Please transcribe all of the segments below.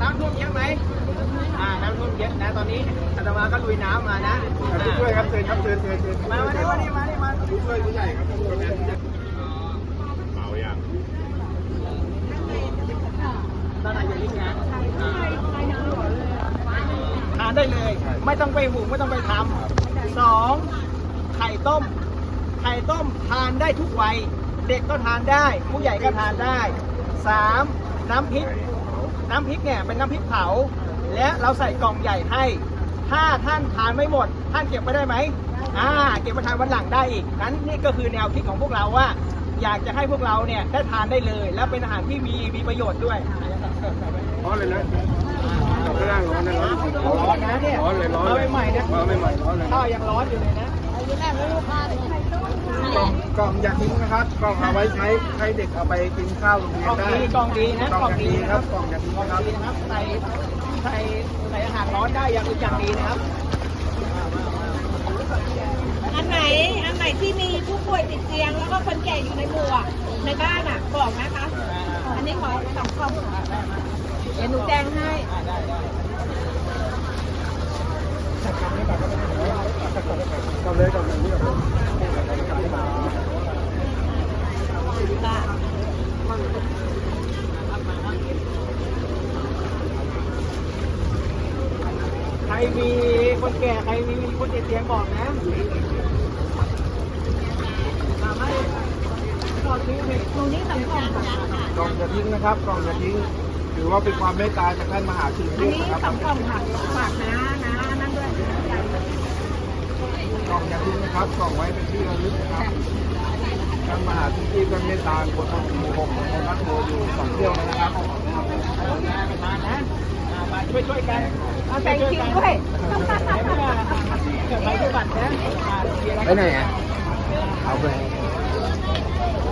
น้ำท่วมเยอะไหมอ่าน้ำท่วมเยอะนะตอนนี้อาตมาก็ลุยน้ำมานะช่วยครับเชิญครับเชิญเชิญเชิญมามาดิมาดิมาดิมาผู้ช่วยผู้ใหญ่ครับเมาอย่างตอนไหนอย่างนี้นทานได้เลย ไม่ต้องไปหุงไม่ต้องไปทำสองไข่ต้ม ไข่ต้มทานได้ทุกวัย เด็กก็ทานได้ ผู้ใหญ่ก็ทานได้สามน้ำพริก น้ำพริกเนี่ยเป็นน้ำพริกเผา และเราใส่กล่องใหญ่ให้ ถ้าท่านทานไม่หมด ท่านเก็บไปได้ไหมอ่าเก็บมาทานวันหลังได้อีกนั้นนี่ก็คือแนวคิดของพวกเราว่า อยากจะให้พวกเราเนี่ยได้ทานได้เลย และเป็นอาหารที่มีมีประโยชน์ด้วยร้อนเลยนะข้างล่างร้อนนะร้อนร้อนนะเนี่ยร้อนเลยร้อนมาใหม่ๆนะร้อนใหม่ๆร้อนเลยข้าวยังร้อนอยู่เลยนะกล่อง กล่องอย่าทิ้งนะครับกล่องเอาไว้ใช้ให้เด็กเอาไปกินข้าวโรงเรียกล่องนได้ดีกล่องดีนะกล่องดีครับกล่องอย่าทิ้งกล่องนะครับดีนะครับใส่ใส่ใส่อาหารร้อนได้อย่างอย่างดีนะครับอันไหนอันไหนที่มีผู้ป่วยติดเตียง แล้วก็คนแก่อยู่ในหมู่อะในบ้านอะบอกนะคะ อันนี้ขอสองกล่องเดี๋ยวหนูแจ้งให้กล่องเลยกล่องเลยนี่กล่อง ค่ะ ใค รมีคนแก่ใครมีคนติดเตียงบอกนะสามารถก็ทิ้งไปหนูนี่สองกล่องค่ะกล่องอย่าทิ้งนะครับกล่องอย่าทิ้งถือว่าเป็นความเมตตาจากท่านมหาชินอันเทพนี้นะครับสองกล่องค่ะฝากนะนะนั่นด้วยกล่องอย่าทิ้งนะครับกล่องไว้เป็นที่ระลึกนะครับท่านมหาชินเทพท่านเมตตาบทของหมู่หกของรัฐโมอยู่สองเที่ยวแล้วนะครับ มานะอ่ามาช่วยช่วยๆกันเอาใส่คิวด้วยไปด้วยบัตรนะอ่ามีอะไรไปไหนอะเอาไป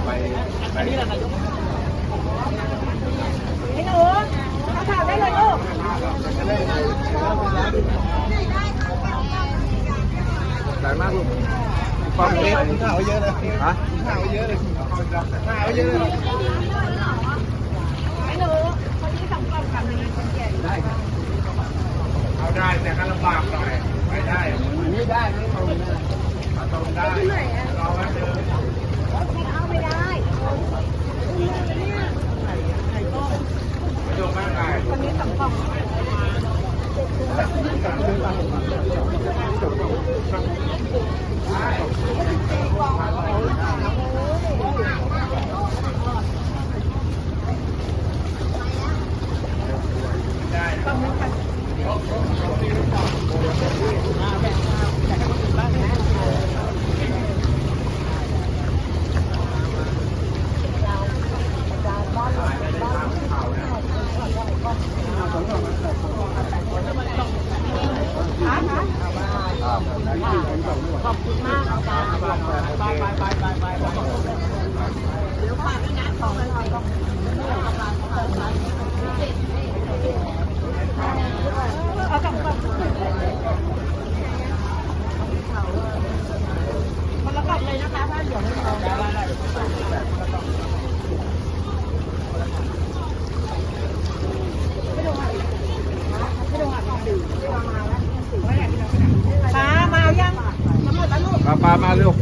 ไปอันนี้แหละนายกไอ้หนูเอาถามได้เลยลูกหลายมากลูกความเมตตาเยอะเลยฮะข้าวเยอะเลยข้าวเยอะเลย เอาได้แต่ก็ลำบากหน่อยไปได้ไม่ได้ไม่ตรงนะตรงได้ราไว้เดินไม่เอาไม่ได้โยกร่างกายคนนี้สองกล่อง ขอบคุณมากอาจารย์ไปไปไปไปไป ปลาปลามาเร็ว